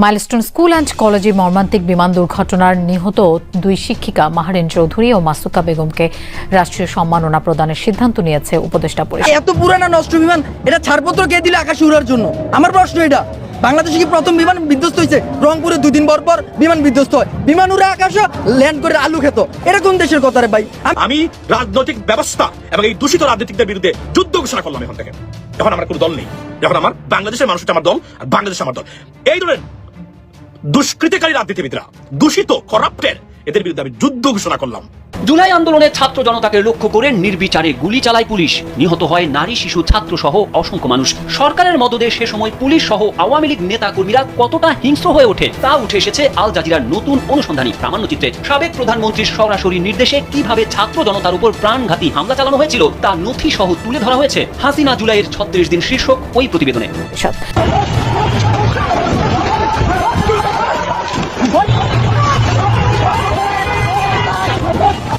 Milestone school and কলেজে মর্মান্তিক বিমান দুর্ঘটনার নিহত দুই শিক্ষিকা মাহারিন চৌধুরী ও মাসুকা বেগমকে রাষ্ট্রীয় সম্মাননা প্রদানের সিদ্ধান্ত নিয়েছে উপদেষ্টা পরিষদ। এত পুরানা নষ্ট বিমান এটা ছাড়পত্র কে দিলে আকাশে উড়ার জন্য? আমার প্রশ্ন এটা বাংলাদেশে কি প্রথম বিমান বিধ্বস্ত হয়েছে? রংপুরে দুই দিন পর পর বিমান বিধ্বস্ত হয়। বিমান উড়ে আকাশে ল্যান্ড করে আলু খেত। এটা কোন দেশের কথা রে ভাই? আমি- আমি রাজনৈতিক ব্যবস্থা এবং এই দূষিত রাজনীতিকদের বিরুদ্ধে যুদ্ধ ঘোষণা করলাম এখন থেকে। এখন আমার কোনো দল নেই এখন আমার বাংলাদেশের মানুষটা আমার দল আর বাংলাদেশ আমার দল। এই ধরনের দুষ্কৃতিকারী রাজনীতিবিদরা দূষিত করাপ্টের এদের বিরুদ্ধে আমি যুদ্ধ ঘোষণা করলাম। জুলাই আন্দোলনে ছাত্র জনতাকে লক্ষ্য করে নির্বিচারে গুলি চালায় পুলিশ। নিহত হয় নারী শিশু ছাত্র সহ অসংখ্য মানুষ। সরকারের মদদে সে সময় পুলিশ সহ আওয়ামী লীগ নেতা কর্মীরা কতটা হিংস্র হয়ে ওঠে তা উঠে এসেছে আল জাজিরার নতুন অনুসন্ধানী প্রামাণ্যচিত্রে সাবেক প্রধানমন্ত্রীর সরাসরি নির্দেশে কীভাবে ছাত্র জনতার উপর প্রাণঘাতী হামলা চালানো হয়েছিল তা নথি সহ তুলে ধরা হয়েছে। হাসিনা জুলাইয়ের ছত্রিশ দিন শীর্ষক ওই প্রতিবেদনে।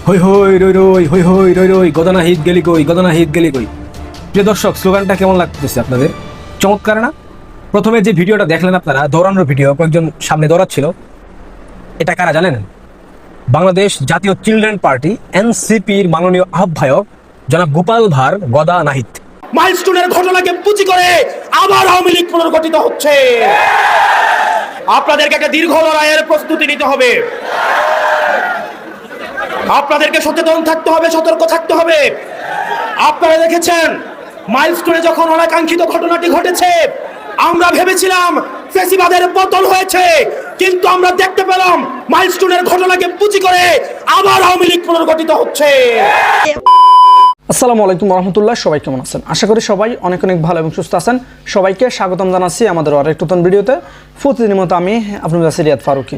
হই হই রই রই, হই হই রই রই গদনা হিত গেলি কই গদনা হিত গেলি কই। প্রিয় দর্শক, স্লোগানটা কেমন লাগতেছে আপনাদের? চমৎকার না? প্রথমে যে ভিডিওটা দেখলেন আপনারা, দৌড়ানোর ভিডিও, কয়েকজন সামনে দৌড়াচ্ছিল। এটা কারা জানেন? বাংলাদেশ জাতীয় চিলড্রেন পার্টি, এনসিপির মাননীয় আহ্বায়ক, জনাব গোপাল ভার গদা নাহিত মাইলস্টোনের ঘটনাকে পুঁজি করে আবার আওয়ামী লীগ পুনর্গঠিত হচ্ছে। আপনাদেরকে একটা দীর্ঘ লড়াইয়ের প্রস্তুতি নিতে হবে। আপনাদেরকে সচেতন থাকতে হবে, সতর্ক থাকতে হবে। আপনারা দেখেছেন মাইল মাইলস্টোনে যখন অনাকাঙ্ক্ষিত ঘটনাটি ঘটেছে, আমরা ভেবেছিলাম ফেসিবাদের পতন হয়েছে, কিন্তু আমরা দেখতে পেলাম মাইল মাইলস্টোনের ঘটনাকে পুঁজি করে আবার আওয়ামী লীগ পুনর্গঠিত হচ্ছে। আসসালামু আলাইকুম রহমতুল্লাহ, সবাই কেমন আছেন? আশা করি সবাই অনেক অনেক ভালো এবং সুস্থ আছেন। সবাইকে স্বাগতম জানাচ্ছি আমাদের আরেক নতুন ভিডিওতে। প্রতিদিনের মতো আমি আপনার কাছে রিয়াদ ফারুকি।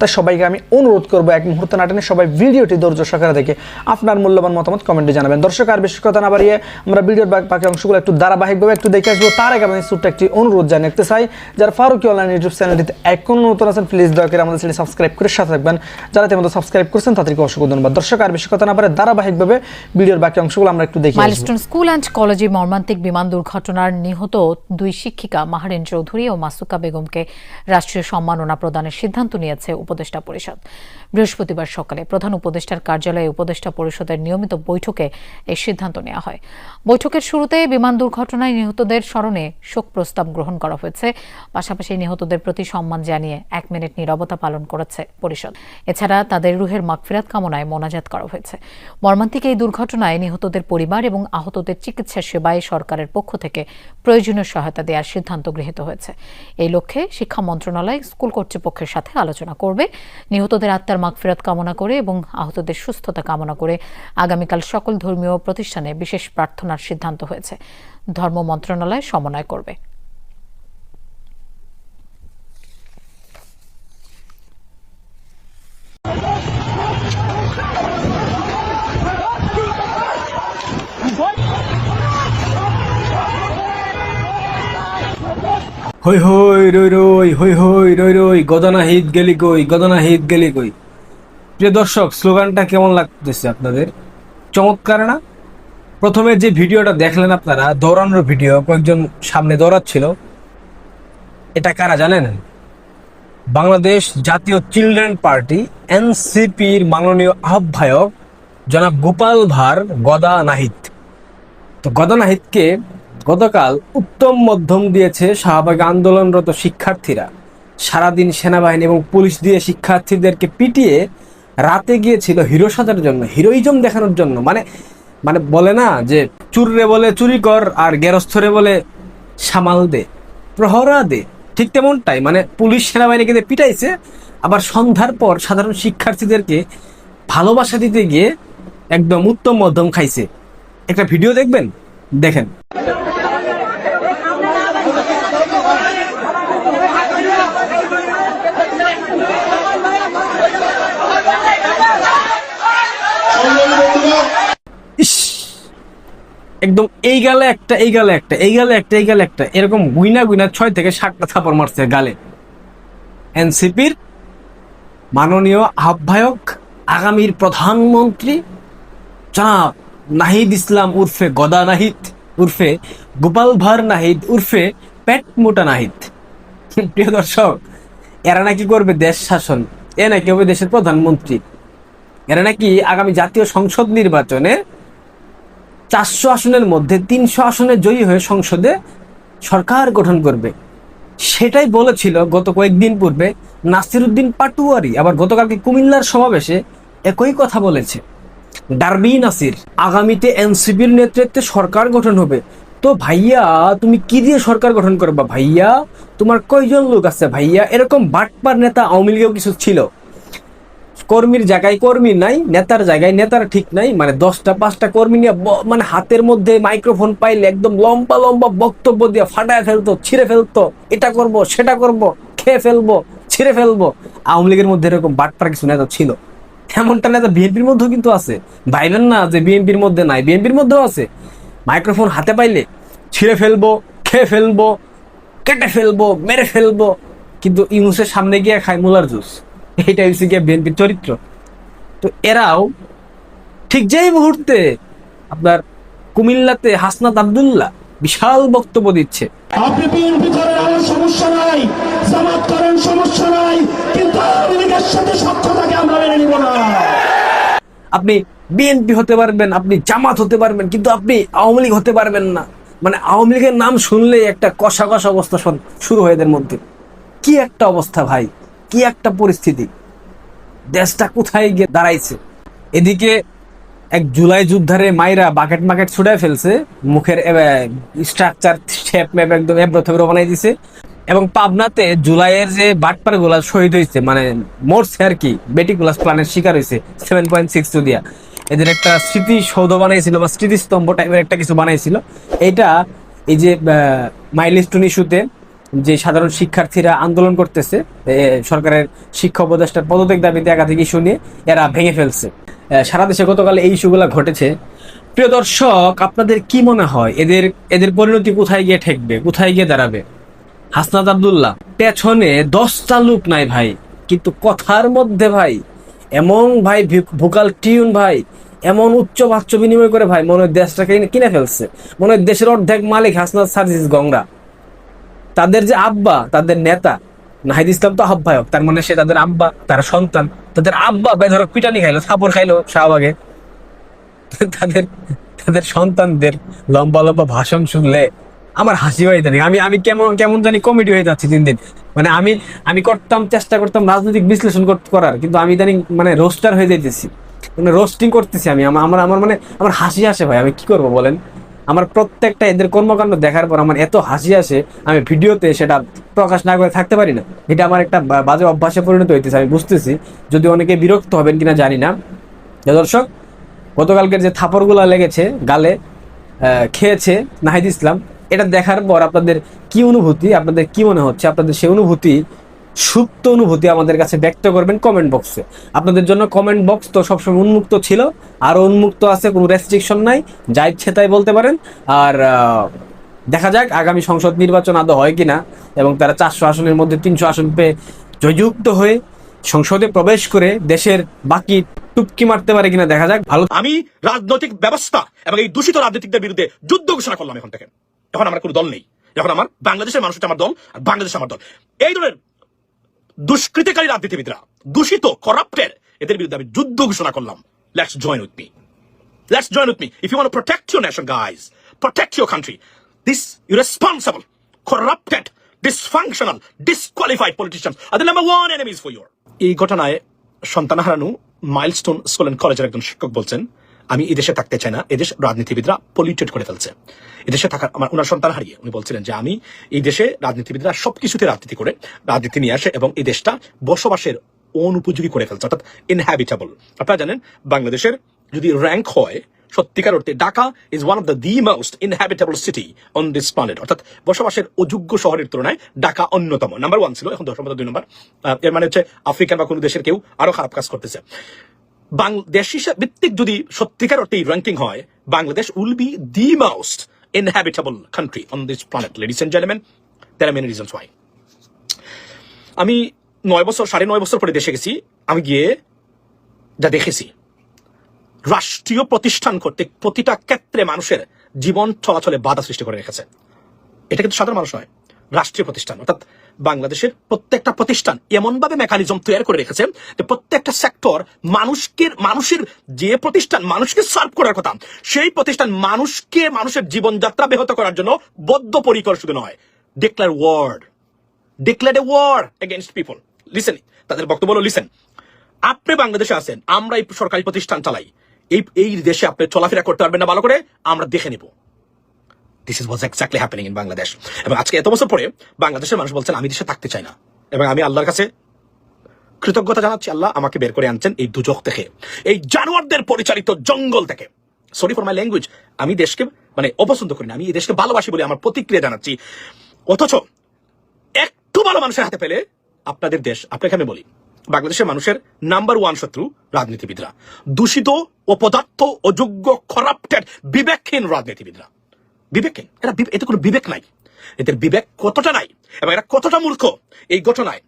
তাই সবাইকে আমি অনুরোধ করব এক মুহূর্তে নাটনে সবাই ভিডিওটি ধৈর্য সহকারে দেখে আপনার মূল্যবান মতামত কমেন্টে জানাবেন। দর্শক, আর বেশি কথা না বাড়িয়ে আমরা ভিডিওর বাকি অংশগুলো একটু ধারাবাহিকভাবে একটু দেখে আসব। তার আগে আমি ছোট্ট একটি অনুরোধ জানিয়ে রাখতে চাই, যারা ফারুকি অনলাইন ইউটিউব চ্যানেলটিতে এখন নতুন আছেন প্লিজ দয়া করে আমাদের চ্যানেল সাবস্ক্রাইব করে সাথে থাকবেন। যারা ইতিমধ্যে সাবস্ক্রাইব করছেন, তাদেরকে অসংখ্য ধন্যবাদ। দর্শক, আর বেশি কথা না পারে ধারাবাহিকভাবে ভিডিওর বাকি অংশগুলো আমরা একটু দেখি স্কুল অ্যান্ড কলেজে মর্মান্তিক বিমান দুর্ঘটনার নিহত দুই শিক্ষিকা মাহারিন চৌধুরী ও মাসুকা বেগমকে রাষ্ট্রীয় সম্মাননা প্রদানের সিদ্ধান্ত নিয়েছে। উপদেষ্টা পরিষদ। বৃহস্পতিবার সকালে প্রধান উপদেষ্টার কার্যালয়ে উপদেষ্টা পরিষদের নিয়মিত বৈঠকে এই সিদ্ধান্ত নেওয়া হয়। বৈঠকের শুরুতে বিমান দুর্ঘটনায় নিহতদের স্মরণে শোক প্রস্তাব গ্রহণ করা হয়েছে। পাশাপাশি নিহতদের প্রতি সম্মান জানিয়ে এক মিনিট নীরবতা পালন করেছে পরিষদ। এছাড়া তাদের রুহের মাগফিরাত কামনায় মোনাজাত করা হয়েছে। মর্মান্তিক এই দুর্ঘটনায় নিহতদের পরিবার এবং আহতদের চিকিৎসা সেবায় সরকারের পক্ষ থেকে প্রয়োজনীয় সহায়তা দেওয়ার সিদ্ধান্ত গৃহীত হয়েছে। এই লক্ষ্যে শিক্ষা মন্ত্রণালয় স্কুল কর্তৃপক্ষের সাথে আলোচনা করবে। নিহতদের আত্মার মাগফিরাত কামনা করে এবং আহতদের সুস্থতা কামনা করে আগামীকাল সকল ধর্মীয় প্রতিষ্ঠানে বিশেষ প্রার্থনার সিদ্ধান্ত হয়েছে। ধর্ম মন্ত্রণালয় সমন্বয় করবে। হই হই রই রই হই হই রই রই গদনা হিত গেলি কই গদনা হিত গেলি কই প্রিয় দর্শক, স্লোগানটা কেমন লাগতেছে আপনাদের? চমৎকার, না? প্রথমে যে ভিডিওটা দেখলেন আপনারা, দৌড়ানোর ভিডিও, কয়েকজন সামনে দৌড়াচ্ছিল। এটা কারা জানেন? বাংলাদেশ জাতীয় চিলড্রেন পার্টি, এনসিপির মাননীয় আহ্বায়ক জনাব গোপাল ভার গদা নাহিত তো গদা নাহিদকে গতকাল উত্তম মধ্যম দিয়েছে শাহবাগ আন্দোলনরত শিক্ষার্থীরা। সারাদিন সেনাবাহিনী এবং পুলিশ দিয়ে শিক্ষার্থীদেরকে পিটিয়ে রাতে গিয়েছিল হিরো সাজার জন্য, হিরোইজম দেখানোর জন্য। মানে মানে বলে না যে চুররে বলে চুরি কর আর গেরস্থরে বলে সামাল দে, প্রহরা দে। ঠিক তেমনটাই মানে পুলিশ সেনাবাহিনীকে পিটাইছে। আবার সন্ধ্যার পর সাধারণ শিক্ষার্থীদেরকে ভালোবাসা দিতে গিয়ে একদম উত্তম মধ্যম খাইছে। একটা ভিডিও দেখবেন? দেখেন। একদম এই গালে একটা, এই গালে একটা, এই গালে একটা, এই গালে একটা। এরকম গুইনা গুইনা ছয় থেকে সাতটা থাপড় মারছে গালে। এনসিপির মাননীয় আহ্বায়ক, আগামীর প্রধানমন্ত্রী জনাব নাহিদ ইসলাম উর্ফে গদা নাহিদ, উর্ফে গোপাল ভার নাহিদ, উর্ফে পেট মোটা নাহিদ। প্রিয় দর্শক, এরা নাকি করবে দেশ শাসন, এ নাকি হবে দেশের প্রধানমন্ত্রী। এরা নাকি আগামী জাতীয় সংসদ নির্বাচনে চারশো আসনের মধ্যে তিনশো আসনে জয়ী হয়ে সংসদে সরকার গঠন করবে। সেটাই বলেছিল গত কয়েকদিন পূর্বে নাসিরুদ্দিন পাটুয়ারি। আবার গতকালকে কুমিল্লার সমাবেশে একই কথা বলেছে। ডারবি নাসির, আগামীতে এনসিপির নেতৃত্বে সরকার গঠন হবে। তো ভাইয়া, তুমি কি দিয়ে সরকার গঠন করবা ভাইয়া? তোমার কয়জন লোক আছে ভাইয়া? এরকম বাটপার নেতা আওয়ামী লীগেও কিছু ছিল? কর্মীর জায়গায় কর্মী নাই, নেতার জায়গায় নেতার ঠিক নাই মানে দশটা, পাঁচটা কর্মী নিয়ে মানে হাতের মধ্যে মাইক্রোফোন পাইলে একদম লম্বা লম্বা বক্তব্য দিয়ে ফাটায় ফেলতো, ছিঁড়ে ফেলতো, এটা করব, সেটা করব, খেয়ে ফেলব, ছিঁড়ে ফেলব। আওয়ামী লীগের মধ্যে এরকম বাটপার কিছু নেতা ছিল। এমনটা নেতা বিএনপির মধ্যেও কিন্তু আছে। ভাইবেন না যে বিএনপির মধ্যে নাই, বিএনপির মধ্যেও আছে। মাইক্রোফোন হাতে পাইলে ছিঁড়ে ফেলব, খেয়ে ফেলব, কেটে ফেলব, মেরে ফেলব, কিন্তু ইউনুসের সামনে গিয়ে খায় মুলার জুস। এইটা হচ্ছে গিয়ে বিএনপির চরিত্র। তো এরাও ঠিক যেই মুহূর্তে আপনার কুমিল্লাতে হাসনাত আবদুল্লাহ বিশাল বক্তব্য দিচ্ছে। আপনি বিএনপি করেন আমার সমস্যা নাই জামাত করেন সমস্যা নাই কিন্তু আওয়ামী লীগের সাথে সক্ষতাকে আমরা মেনে নিব না। আপনি বিএনপি হতে পারবেন আপনি জামাত হতে পারবেন কিন্তু আপনি আওয়ামী লীগ হতে পারবেন না। মানে আওয়ামী লীগের নাম শুনলেই একটা কষা কষা অবস্থা শুরু হয় এদের মধ্যে। কি একটা অবস্থা ভাই। কি একটা পরিস্থিতি? দেশটা কোথায় গিয়ে দাঁড়াইছে? এদিকে এক জুলাই যুদ্ধারে মাইরা বাকেট মাকেট ছুড়ে ফেলছে, মুখের স্ট্রাকচার শেপ ম্যাপ একদম এব্রো থেব্রো বানাই দিছে। এবং পাবনাতে জুলাইয়ের যে বাটপারগুলা শহীদ হয়েছে মানে মরছে আর কি, বেটিকুলাস প্লানের শিকার হয়েছে সেভেন পয়েন্ট সিক্স টু দিয়া এদের একটা স্মৃতি সৌধ বানাইছিল বা স্মৃতিস্তম্ভ টাইপের একটা কিছু বানাইছিল। এটা এই যে মাইলস্টোন ইস্যুতে যে সাধারণ শিক্ষার্থীরা আন্দোলন করতেছে সরকারের শিক্ষা উপদেষ্টার পদত্যাগ দাবিতে একাধিক ইস্যু নিয়ে এরা ভেঙে ফেলছে। সারা দেশে গতকাল এই ইস্যুগুলো ঘটেছে। প্রিয় দর্শক, আপনাদের কি মনে হয়? এদের এদের পরিণতি কোথায় গিয়ে ঠেকবে? কোথায় গিয়ে দাঁড়াবে? হাসনাত আব্দুল্লাহ, পেছনে দশটা লোক নাই ভাই, কিন্তু কথার মধ্যে ভাই, এমন ভাই ভোকাল টিউন ভাই, এমন উচ্চ বাচ্চ বিনিময় করে ভাই মনে হয় দেশটাকে কিনে ফেলছে। মনে হয় দেশের অর্ধেক মালিক হাসনাত সার্জিস গংরা। তাদের যে আব্বা, তাদের নেতা, নাহিদ ইসলাম তো আহ্বায়ক, তার মানে সে তাদের আব্বা, তার সন্তান, তাদের আব্বা বেধরক পিটানি খাইলো, থাপড় খাইলো শাহবাগে। তাদের তাদের সন্তানদের লম্বা লম্বা ভাষণ শুনলে আমার হাসি হয়ে জানি আমি আমি কেমন কেমন জানি কমেডি হয়ে যাচ্ছি দিন দিন। মানে আমি আমি করতাম, চেষ্টা করতাম রাজনৈতিক বিশ্লেষণ কর- করার, কিন্তু আমি জানি মানে রোস্টার হয়ে যাইতেছি। মানে রোস্টিং করতেছি আমি। আমার আমার মানে আমার হাসি আসে ভাই, আমি কি করব বলেন? আমার প্রত্যেকটা এদের কর্মকাণ্ড দেখার পর আমার এত হাসি আসে, আমি ভিডিওতে সেটা প্রকাশ না করে থাকতে পারি না। এটা আমার একটা বাজে অভ্যাসে পরিণত হইতেছে, আমি বুঝতেছি। যদি অনেকে বিরক্ত হবেন কিনা জানি না। দর্শক, গতকালকের যে থাপড়গুলা লেগেছে, গালে খেয়েছে নাহিদ ইসলাম, এটা দেখার পর আপনাদের কি অনুভূতি, আপনাদের কি মনে হচ্ছে, আপনাদের সেই অনুভূতি সুপ্ত অনুভূতি আমাদের কাছে ব্যক্ত করবেন কমেন্ট বক্সে আপনাদের জন্য কমেন্ট বক্স তো সবসময় উন্মুক্ত ছিল আরও উন্মুক্ত আছে, কোনো রেস্ট্রিকশন নাই, যা ইচ্ছে তাই বলতে পারেন। আর দেখা যাক আগামী সংসদ নির্বাচন আদৌ হয় কিনা, এবং তারা চারশো আসনের মধ্যে তিনশো আসন পেয়ে জয়যুক্ত হয়ে সংসদে প্রবেশ করে দেশের বাকি টুপকি মারতে পারে কিনা দেখা যাক। ভালো আমি রাজনৈতিক ব্যবস্থা এবং এই দূষিত রাজনীতিকদের বিরুদ্ধে যুদ্ধ ঘোষণা করলাম এখন থেকে। এখন আমার কোনো দল নেই। যখন আমার বাংলাদেশের মানুষ আমার দল, আর বাংলাদেশ আমার দল। এই ধরনের দুষ্কৃতিকারী রাজনীতিবিদরা দূষিত করাপ্টের এদের বিরুদ্ধে আমি যুদ্ধ ঘোষণা করলাম। Let's join with me let's join with me if you want protect your nation guys protect your country this you responsible corrupted dysfunctional disqualified politician other number one enemies for your এই ঘটনায় সন্তান হারানু milestone school and কলেজের একজন শিক্ষক বলছেন আমি এদেশে থাকতে চাই না। এদেশ রাজনীতিবিদরা পলিউটেড করে ফেলছে। এদেশে থাকার আমার ওনার সন্তান হারিয়ে। উনি বলছিলেন যে, আমি এই দেশে রাজনীতিবিদরা সবকিছুতে রাজনীতি করে, রাজনীতি নিয়ে আসে এবং এই দেশটা বসবাসের অনুপযোগী করে ফেলছে। অর্থাৎ ইনহ্যাবিটেবল আপনারা জানেন, বাংলাদেশের যদি র্যাঙ্ক হয়, সত্যিকার অর্থে Dhaka is one of the the most inhabitable city on this planet অর্থাৎ বসবাসের অযোগ্য শহরের তুলনায় ঢাকা অন্যতম। নাম্বার ওয়ান ছিল, এখন সম্ভবত দুই নম্বর। এর মানে হচ্ছে আফ্রিকান বা কোনো দেশের কেউ আরও খারাপ কাজ করতেছে। বাংলাদেশ ভিত্তিক যদি সত্যিকার অর্থে র্যাঙ্কিং হয়, Bangladesh will be the most inhabitable country on this planet ladies and gentleman there are many reasons why আমি নয় বছর, সাড়ে নয় বছর পরে দেশে গেছি। আমি গিয়ে যা দেখেছি, রাষ্ট্রীয় প্রতিষ্ঠান কর্তৃক প্রতিটা ক্ষেত্রে মানুষের জীবন চলাচলে বাধা সৃষ্টি করে রেখেছে। এটা কিন্তু সাধারণ মানুষ নয়। রাষ্ট্রীয় প্রতিষ্ঠান, অর্থাৎ বাংলাদেশের প্রত্যেকটা প্রতিষ্ঠান এমনভাবে মেকানিজম তৈরি করে রেখেছে যে প্রত্যেকটা সেক্টর মানুষকে, মানুষের যে প্রতিষ্ঠান মানুষকে সার্ভ করার কথা, সেই প্রতিষ্ঠান মানুষকে মানুষের জীবনযাত্রা ব্যাহত করার জন্য বদ্ধপরিকর শুধু নয় declare war declare a war against people listen তাদের বক্তব্য হলো লিসেন আপনি বাংলাদেশে আছেন, আমরা এই সরকারি প্রতিষ্ঠান চালাই, এই এই দেশে আপনি চলাফেরা করতে পারবেন না ভালো করে, আমরা দেখে নিব। This is was exactly happening in Bangladesh এবং আজকে এত বছর পরে বাংলাদেশের মানুষ বলছেন, আমি দেশে থাকতে চাই না। এবং আমি আল্লাহর কাছে কৃতজ্ঞতা জানাচ্ছি, আল্লাহ আমাকে বের করে আনছেন এই দুজক থেকে, এই জানোয়ারদের পরিচালিত জঙ্গল থেকে। সরি ফর মাই ল্যাঙ্গুয়েজ আমি দেশকে মানে অপছন্দ করি না। আমি এই দেশকে ভালোবাসি বলে আমার প্রতিক্রিয়া জানাচ্ছি। অথচ একটু ভালো মানুষের হাতে পেলে আপনাদের দেশ, আপনাকে আমি বলি, বাংলাদেশের মানুষের নাম্বার ওয়ান শত্রু রাজনীতিবিদরা। দূষিত অপদার্থ অযোগ্য করাপ্টেড বিবেকহীন রাজনীতিবিদরা। বিবেকহীন এরা এতে কোনো বিবেক নাই। এদের বিবেক কতটা নাই এবং এরা কতটা মূর্খ এই ঘটনায়?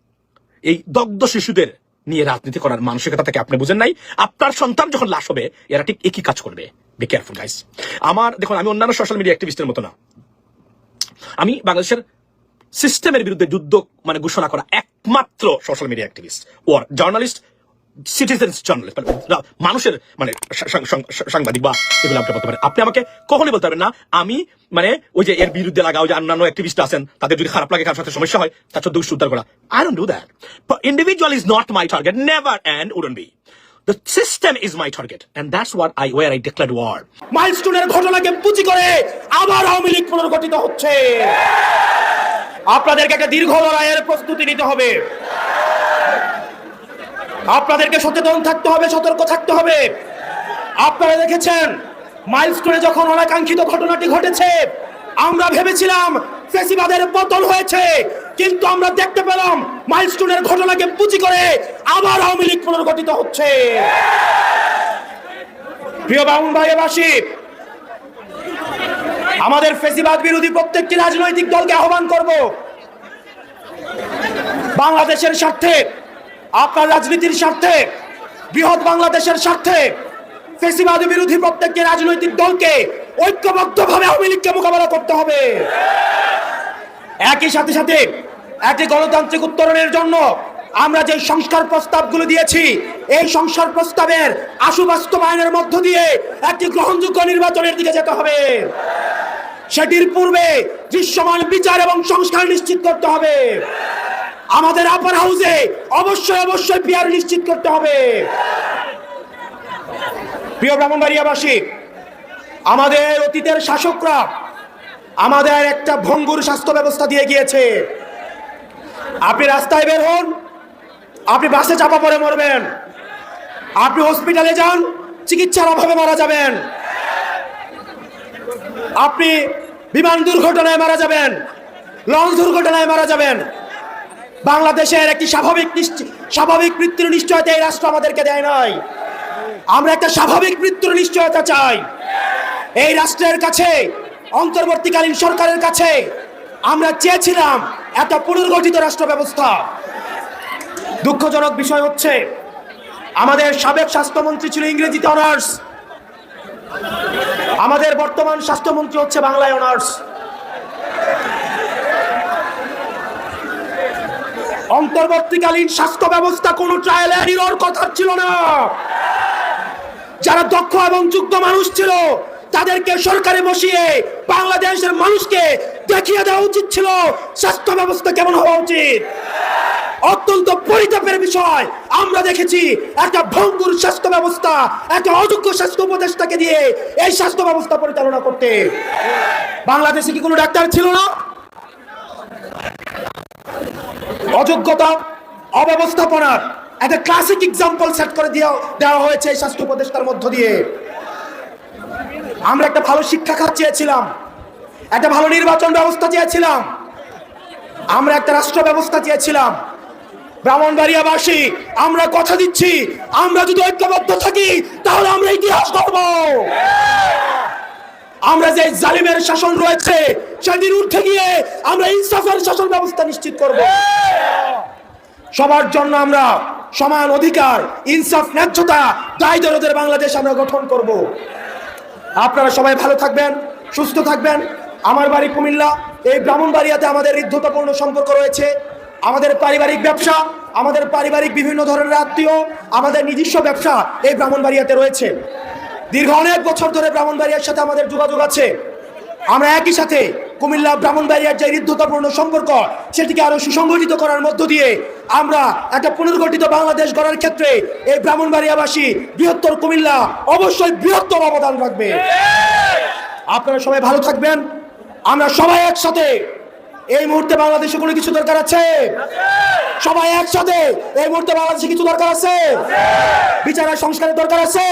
এই দগ্ধ শিশুদের নিয়ে রাজনীতি করার মানসিকতা থেকে আপনি বুঝেন নাই? আপনার সন্তান যখন লাশ হবে, এরা ঠিক একই কাজ করবে। বি কেয়ারফুল গাইস আমার দেখুন, আমি অন্যান্য সোশ্যাল মিডিয়া অ্যাক্টিভিস্টের মতো না। আমি বাংলাদেশের সিস্টেমের বিরুদ্ধে যুদ্ধ মানে ঘোষণা করা একমাত্র social media activist or journalist citizens journalist মানুষের মানে সা- সা- সাংবাদিক বা এগুলো আপনি বলতে পারেন। আপনি আমাকে কখনোই বলতে পারবেন না আমি মানে ওই যে এর বিরুদ্ধে লাগা ওই যে অন্যান্য অ্যাক্টিভিস্ট আছেন তাদের যদি খারাপ লাগে কারোর সাথে সমস্যা হয় তার সাথে উদ্ধার করা I don't do that individual is not my target never and wouldn't be The system is my target, and that's what I where I declared war. মাইলস্টোনের ঘটনাকে পুঁজি করে আবার আওয়ামী লীগ পুনর্গঠিত হচ্ছে। আপনাদেরকে একটা দীর্ঘ লড়াইয়ের প্রস্তুতি নিতে হবে। আপনাদেরকে সচেতন থাকতে হবে, সতর্ক থাকতে হবে। আপনারা দেখেছেন, মাইলস্টোনে যখন অনাকাঙ্ক্ষিত ঘটনাটি ঘটেছে, আমরা ভেবেছিলাম ফেসিবাদের পতন হয়েছে, কিন্তু আমরা দেখতে পেলাম মাইলস্টোনের ঘটনাকে পুঁজি করে আবার আওয়ামী লীগ পুনর্গঠিত হচ্ছে। প্রিয় বাংলাবাসী আমাদের ফেসিবাদ বিরোধী প্রত্যেকটি রাজনৈতিক দলকে আহ্বান করব। বাংলাদেশের স্বার্থে আপনার রাজনীতির স্বার্থে, বৃহৎ বাংলাদেশের স্বার্থে, ফেসিবাদ বিরোধী প্রত্যেকটি রাজনৈতিক দলকে ঐক্যবদ্ধভাবে আওয়ামী লীগকে মোকাবেলা করতে হবে। একই সাথে সাথে একটি গণতান্ত্রিক উত্তরণের জন্য আমরা যে সংস্কার প্রস্তাবগুলো দিয়েছি, এই সংস্কার প্রস্তাবের আশু বাস্তবায়নের মধ্য দিয়ে একটি গ্রহণযোগ্য নির্বাচনের দিকে যেতে হবে। সেটির পূর্বে দৃশ্যমান বিচার এবং সংস্কার নিশ্চিত করতে হবে। আমাদের আপার হাউসে অবশ্যই অবশ্যই পিয়ার নিশ্চিত করতে হবে। প্রিয় ব্রাহ্মণবাড়িয়াবাসী, আমাদের অতীতের শাসকরা আমাদের একটা ভঙ্গুর স্বাস্থ্য ব্যবস্থা দিয়ে গিয়েছে। আপনি রাস্তায় বের হন, আপনি বাসে চাপা পড়ে মরবেন। আপনি হসপিটালে যান, চিকিৎসার অভাবে মারা যাবেন। আপনি বিমান দুর্ঘটনায় মারা যাবেন, লঞ্চ দুর্ঘটনায় মারা যাবেন। বাংলাদেশের একটি স্বাভাবিক স্বাভাবিক মৃত্যুর নিশ্চয়তা এই রাষ্ট্র আমাদেরকে দেয় নাই। আমরা একটা স্বাভাবিক মৃত্যুর নিশ্চয়তা চাই। এই রাষ্ট্রের কাছে, অন্তর্বর্তীকালীন সরকারের কাছে আমরা চেয়েছিলাম একটা পুনর্গঠিত রাষ্ট্র ব্যবস্থা। দুঃখজনক বিষয় হচ্ছে, আমাদের সাবেক স্বাস্থ্যমন্ত্রী ছিল ইংরেজিতে অনার্স। আমাদের বর্তমান স্বাস্থ্যমন্ত্রী হচ্ছে বাংলায় অনার্স। অন্তর্বর্তীকালীন স্বাস্থ্য ব্যবস্থা কোনো ট্রায়াল এরিরর কথা ছিল না। যারা দক্ষ এবং যুক্ত মানুষ ছিল, তাদেরকে সরকারে বসিয়ে বাংলাদেশের মানুষকে দেখিয়ে দেওয়া উচিত ছিল, স্বাস্থ্য ব্যবস্থা কেমন হওয়া উচিত। অত্যন্ত পরিতাপের বিষয়, আমরা দেখেছি একটা ভঙ্গুর স্বাস্থ্য ব্যবস্থা, একটা অযোগ্য স্বাস্থ্য উপদেষ্টাকে দিয়ে এই স্বাস্থ্য ব্যবস্থা পরিচালনা করতে। বাংলাদেশে কি কোনো ডাক্তার ছিল না? অযোগ্যতা, অব্যবস্থাপনার একটা ক্লাসিক এক্সাম্পল সেট করে দেওয়া দেওয়া হয়েছে এই স্বাস্থ্য উপদেষ্টার মধ্য দিয়ে। আমরা একটা ভালো শিক্ষা খাত চেয়েছিলাম, একটা ভালো নির্বাচন ব্যবস্থা চেয়েছিলাম, আমরা একটা রাষ্ট্র ব্যবস্থা চেয়েছিলাম। ব্রাহ্মণবাড়িয়াবাসী, আমরা কথা দিচ্ছি, আমরা যদি ঐক্যবদ্ধ থাকি, তাহলে আমরা ইতিহাস করব আমরা যে জালিমের শাসন রয়েছে, সেদিন উঠে গিয়ে আমরা ইনসাফের শাসন ব্যবস্থা নিশ্চিত করব। সবার জন্য আমরা সমান অধিকার, ইনসাফ, ন্যায্যতা, দায় দরদের বাংলাদেশ আমরা গঠন করব। আপনারা সবাই ভালো থাকবেন, সুস্থ থাকবেন। আমার বাড়ি কুমিল্লা, এই ব্রাহ্মণবাড়িয়াতে আমাদের হৃদ্ধতাপূর্ণ সম্পর্ক রয়েছে। আমাদের পারিবারিক ব্যবসা, আমাদের পারিবারিক বিভিন্ন ধরনের আত্মীয়, আমাদের নিজস্ব ব্যবসা এই ব্রাহ্মণবাড়িয়াতে রয়েছে। দীর্ঘ অনেক বছর ধরে ব্রাহ্মণবাড়িয়ার সাথে আমাদের যোগাযোগ আছে। আমরা একই সাথে কুমিল্লা ব্রাহ্মণবাড়িয়ার যে হৃদ্ধতাপূর্ণ সম্পর্ক, সেটিকে আরও সুসংগঠিত করার মধ্য দিয়ে আমরা একটা পুনর্গঠিত বাংলাদেশ গড়ার ক্ষেত্রে এই ব্রাহ্মণবাড়িয়াবাসী বৃহত্তর কুমিল্লা অবশ্যই বৃহত্তর অবদান রাখবে। আপনারা সবাই ভালো থাকবেন। আমরা সবাই একসাথে এই মুহূর্তে বাংলাদেশে কোনো কিছু দরকার আছে? সবাই একসাথে, এই মুহূর্তে বাংলাদেশে কিছু দরকার আছে? বিচারের সংস্কারের দরকার আছে?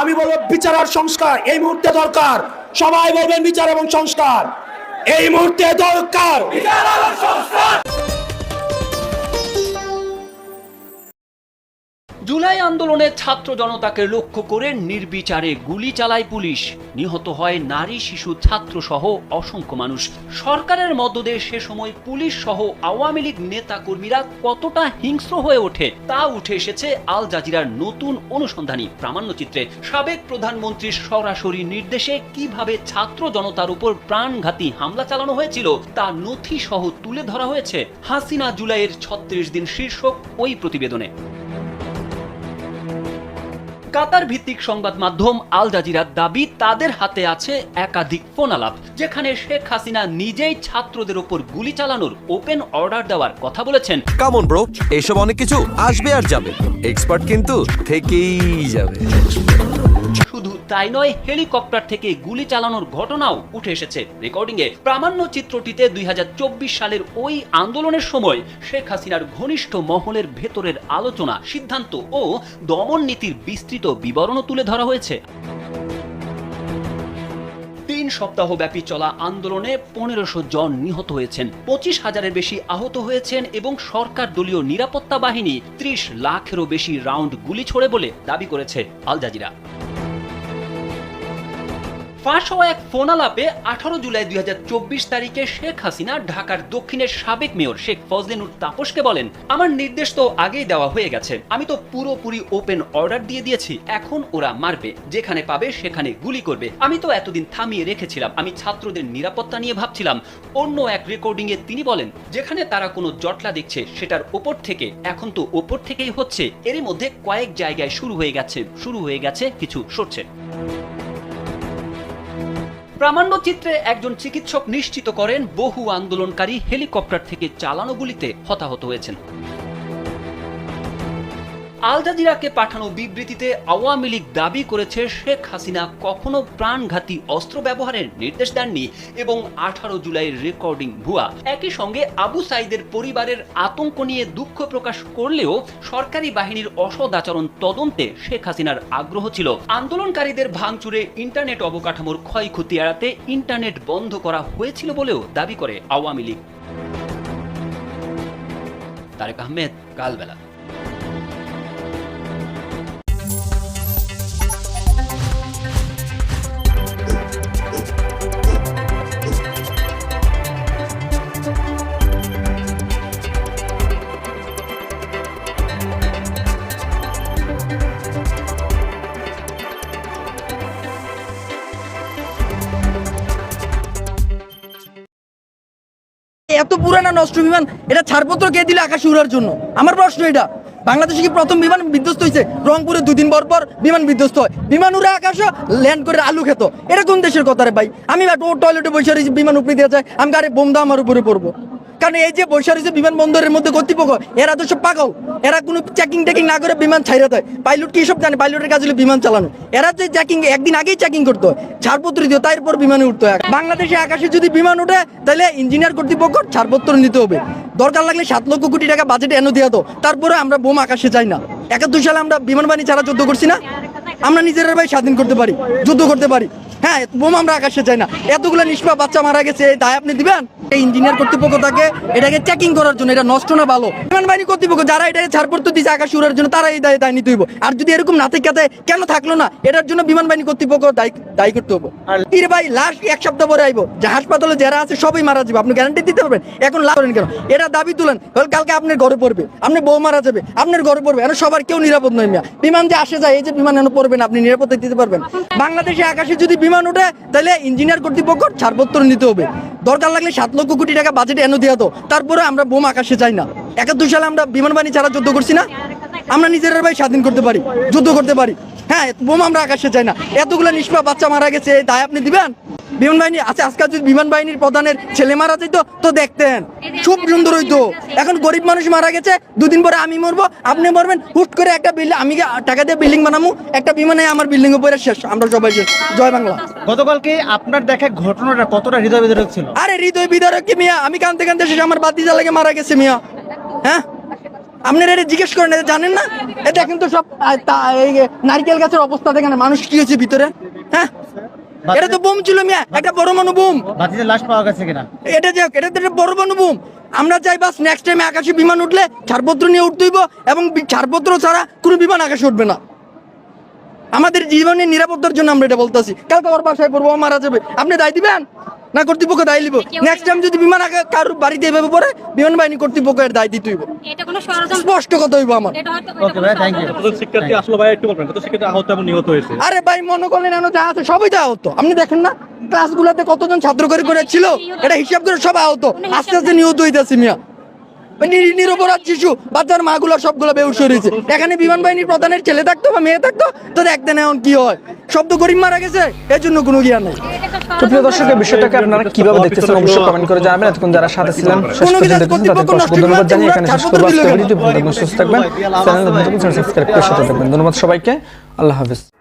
আমি বলব বিচার আর সংস্কার, এই মুহূর্তে দরকার। সবাই বলবেন বিচার এবং সংস্কার। এই মুহূর্তে দরকার। জুলাই আন্দোলনে ছাত্র জনতাকে লক্ষ্য করে নির্বিচারে গুলি চালায় পুলিশ। নিহত হয় নারী, শিশু, ছাত্র সহ অসংখ্য মানুষ। সরকারের মদদে সে সময় পুলিশ সহ আওয়ামী লীগ নেতা কর্মীরা কতটা হিংস্র হয়ে ওঠে তা উঠে এসেছে আল জাজিরার নতুন অনুসন্ধানী প্রামাণ্যচিত্রে। সাবেক প্রধানমন্ত্রীর সরাসরি নির্দেশে কীভাবে ছাত্র জনতার উপর প্রাণঘাতী হামলা চালানো হয়েছিল, তা নথি সহ তুলে ধরা হয়েছে। হাসিনা জুলাইয়ের ছত্রিশ দিন শীর্ষক ওই প্রতিবেদনে। কাতার ভিত্তিক সংবাদ মাধ্যম আল জাজিরার দাবি, তাদের হাতে আছে একাধিক ফোন আলাপ যেখানে শেখ হাসিনা নিজেই ছাত্রদের ওপর গুলি চালানোর ওপেন অর্ডার দেওয়ার কথা বলেছেন। কামন ব্রো এসব অনেক কিছু আসবে আর যাবে। এক্সপার্ট কিন্তু থেকেই যাবে। শুধু তাই নয়, হেলিকপ্টার থেকে গুলি চালানোর ঘটনাও উঠে এসেছে। রেকর্ডিংয়ে প্রামাণ্য চিত্রটিতে দুই সালের ওই আন্দোলনের সময় শেখ হাসিনার ঘনিষ্ঠ মহলের ভেতরের আলোচনা, সিদ্ধান্ত ও দমন নীতির বিস্তৃত বিবরণও তুলে ধরা হয়েছে। তিন সপ্তাহ ব্যাপী চলা আন্দোলনে পনেরোশো জন নিহত হয়েছেন, পঁচিশ হাজারের বেশি আহত হয়েছেন এবং সরকার দলীয় নিরাপত্তা বাহিনী ত্রিশ লাখেরও বেশি রাউন্ড গুলি ছোড়ে বলে দাবি করেছে আল জাজিরা। ফাঁস হওয়া এক ফোন আলাপে আঠারো জুলাই দুই হাজার চব্বিশ তারিখে শেখ হাসিনা ঢাকার দক্ষিণের সাবেক মেয়র শেখ ফজলেনুর তাপসকে বলেন, আমার নির্দেশ তো আগেই দেওয়া হয়ে গেছে। আমি তো পুরোপুরি ওপেন অর্ডার দিয়ে দিয়েছি। এখন ওরা মারবে। যেখানে পাবে সেখানে গুলি করবে। আমি তো এতদিন থামিয়ে রেখেছিলাম। আমি ছাত্রদের নিরাপত্তা নিয়ে ভাবছিলাম। অন্য এক রেকর্ডিং এ তিনি বলেন, যেখানে তারা কোনো জটলা দেখছে, সেটার ওপর থেকে, এখন তো ওপর থেকেই হচ্ছে। এরই মধ্যে কয়েক জায়গায় শুরু হয়ে গেছে। শুরু হয়ে গেছে কিছু সরছে। প্রামাণ্য চিত্রে একজন চিকিৎসক নিশ্চিত করেন বহু আন্দোলনকারী হেলিকপ্টার থেকে চালানো গুলিতে হতাহত হয়েছেন। আল জাজিরাকে পাঠানো বিবৃতিতে আওয়ামী লীগ দাবি করেছে শেখ হাসিনা কখনো প্রাণঘাতী অস্ত্র ব্যবহারের নির্দেশ দেননি এবং আঠারো জুলাই রেকর্ডিং ভুয়া। একই সঙ্গে আবু সাইদের পরিবারের আতঙ্ক নিয়ে দুঃখ প্রকাশ করলেও সরকারি বাহিনীর অসদ আচরণ তদন্তে শেখ হাসিনার আগ্রহ ছিল। আন্দোলনকারীদের ভাঙচুরে ইন্টারনেট অবকাঠামোর ক্ষয়ক্ষতি এড়াতে ইন্টারনেট বন্ধ করা হয়েছিল বলেও দাবি করে আওয়ামী লীগ। তারেক আহমেদ, কালবেলা। এত পুরানা নষ্ট বিমান, এটা ছাড়পত্র কে দিলে আকাশে উড়ার জন্য? আমার প্রশ্ন এটা। বাংলাদেশে কি প্রথম বিমান বিধ্বস্ত হয়েছে? রংপুরে দুদিন পর পর বিমান বিধ্বস্ত হয়। বিমান উড়ে আকাশে ল্যান্ড করে আলু খেত। এটা কোন দেশের কথা রে ভাই? আমি টয়লেটে বসে বিমান উপরে দিয়ে যায়। আমি গাড়ি বোম দা আমার উপরে পড়ব। কারণ এই যে বৈশা রয়েছে বিমানবন্দরের মধ্যে কর্তৃপক্ষ, এরা তো সব পাগল। এরা কোনো চেকিং টেকিং না করে বিমান ছাইরা দেয়। পাইলট কি সব জানে? পাইলটের কাজ হলো বিমান চালানো। এরা যে চেকিং একদিন আগেই চেকিং করতো। ছাড়পত্র দিত, তারপর বিমানে উঠতো। হয় বাংলাদেশে আকাশে যদি বিমান ওঠে, তাহলে ইঞ্জিনিয়ার কর্তৃপক্ষ ছাড়পত্র নিতে হবে। দরকার লাগলে সাত লক্ষ কোটি টাকা বাজেট এনে দেওয়া তো। তারপরে আমরা বোম আকাশে চাই না। একাত্তর সালে আমরা বিমান বাহিনী ছাড়া যুদ্ধ করছি না। আমরা নিজেরা ভাই স্বাধীন করতে পারি, যুদ্ধ করতে পারি। হ্যাঁ বোম আমরা আকাশে চাই না। এতগুলো নিষ্পাপ বাচ্চা মারা গেছে এই দায় আপনি দিবেন? এই ইঞ্জিনিয়ার কর্তৃপক্ষ তাকে এটাকে চেকিং করার জন্য এটা নষ্ট না ভালো। বিমান বাহিনী কর্তৃপক্ষ যারা এটাকে ছাড়পত্র দিচ্ছে আকাশ উড়ার জন্য তারা এই দায় দায় নিতে হইব। আর যদি এরকম না থেকে কেন থাকল না? এটার জন্য বিমান বাহিনী কর্তৃপক্ষ দায়ী দায়ী করতে হবে ইরে ভাই লাস্ট এক সপ্তাহ পরে আইবো। যে হাসপাতালে যারা আছে সবাই মারা যাবে। আপনি গ্যারান্টি দিতে পারবেন? এখন লাভ করেন কেন? এটা দাবি তুলেন। কালকে আপনার ঘরে পড়বে। আপনি বউ মারা যাবে। আপনার ঘরে পড়বে। এখন সবার কেউ নিরাপদ নয় মিয়া। বিমান যে আসে যায় এই যে বিমান এনে পড়বেন আপনি নিরাপত্তা দিতে পারবেন। বাংলাদেশে আকাশে যদি বিমান ওঠে তাহলে ইঞ্জিনিয়ার কর্তৃপক্ষ ছাড়পত্র নিতে হবে। দরকার লাগলে সাত লক্ষ কোটি টাকা বাজেট এনে দেওয়া তো তারপরে আমরা বোম আকাশে চাই না। একাত্তর সালে আমরা বিমান বাহিনী ছাড়া যুদ্ধ করছি না? আমরা নিজেরা ভাই স্বাধীন করতে পারি যুদ্ধ করতে পারি। হ্যাঁ বোম আমরা আকাশে চাই না। এতগুলো নিষ্পাপ বাচ্চা মারা গেছে এই দায় আপনি দিবেন? বিমান বাহিনী আছে আজকাল যদি বিমান বাহিনীর প্রধানের ছেলে মারা যেত তো দেখতেন খুব সুন্দর হইতো। এখন গরিব মানুষ মারা গেছে দুদিন পরে আমি মরবো আপনি মরবেন হুট করে একটা বিল্ডিং আমি টাকা দিয়ে বিল্ডিং বানাবো একটা বিমানে আমার বিল্ডিং উপরে শেষ। আমরা সবাই শেষ জয় বাংলা। গতকালকে আপনার দেখা ঘটনাটা কতটা হৃদয় বিদারক ছিল? আরে হৃদয় বিদারক কি মিয়া? আমি কানতে কানতে শেষ আমার বাতি জ্বালাকে মারা গেছে মিয়া। হ্যাঁ? আপনারা এটা জিজ্ঞেস করেন এটা জানেন না? এ দেখেন তো সব নারিকেল এই নারকেল গাছের অবস্থা দেখেন মানুষ কি হয়েছে ভিতরে? হ্যাঁ? এটা তো বোম ছিল মিয়া একটা পরমাণু বোম। বাতিতে লাশ পাওয়া গেছে কিনা? এটা যে এটা তো পরমাণু বোম। আমরা চাই বাস নেক্সট টাইমে আকাশে বিমান উঠলে ছাড়পত্র নিয়ে উঠতেইব এবং ছাড়পত্র ছাড়া কোনো বিমান আকাশে উঠবে না। আমাদের জীবনের নিরাপত্তার জন্য আমরা এটা বলতেছি। কালকে ওর বাসায় পড়ব মারা যাবে। আপনি দায় দিবেন? না কর্তৃপক্ষ দায় নিব নেক্সট টাইম যদি বিমান কারোর বাড়িতে এভাবে পড়ে বিমান বাহিনী কর্তৃপক্ষের দায় দিতে হইব। এটা কোনো ষড়যন্ত্র স্পষ্ট কথা হইব আমার। এটা হয়তো ওকে ভাই থ্যাংক ইউ শিক্ষার্থী আসলে ভাই একটু বলবেন কত শিক্ষার্থী আহত এবং নিহত হয়েছে? আরে ভাই মনে করলেন এনো যা আছে সবই তো আহত। আপনি দেখেন না ক্লাসগুলোতে কতজন ছাত্র করে করে ছিল এটা হিসাব করে সব আহত। আস্তে আস্তে নিহত হইতেছে মিয়া। নিরপরাধ শিশু বাচ্চার মাগুলো সবগুলো বেউস রয়েছে। এখানে বিমান বাহিনীর প্রধানের ছেলে থাকতো বা মেয়ে থাকতো? তো দেখতেন এখন কি হয়? গরিব মারা গেছে এর জন্য কোনো জ্ঞান নেই। তো প্রিয় দর্শক বিষয়টাকে আপনারা কীভাবে দেখতেছেন অবশ্যই কমেন্ট করে জানাবেন। এতক্ষণ যারা সাথে ছিলেন শেষ পর্যন্ত দেখতেছেন তাদেরকে ধন্যবাদ জানিয়ে এখানে শেষ করব। আজকের ভিডিওটি ভালো থাকবেন সুস্থ থাকবেন। চ্যানেল সাবস্ক্রাইব করে সাথে থাকবেন। ধন্যবাদ সবাইকে। আল্লাহ হাফিজ।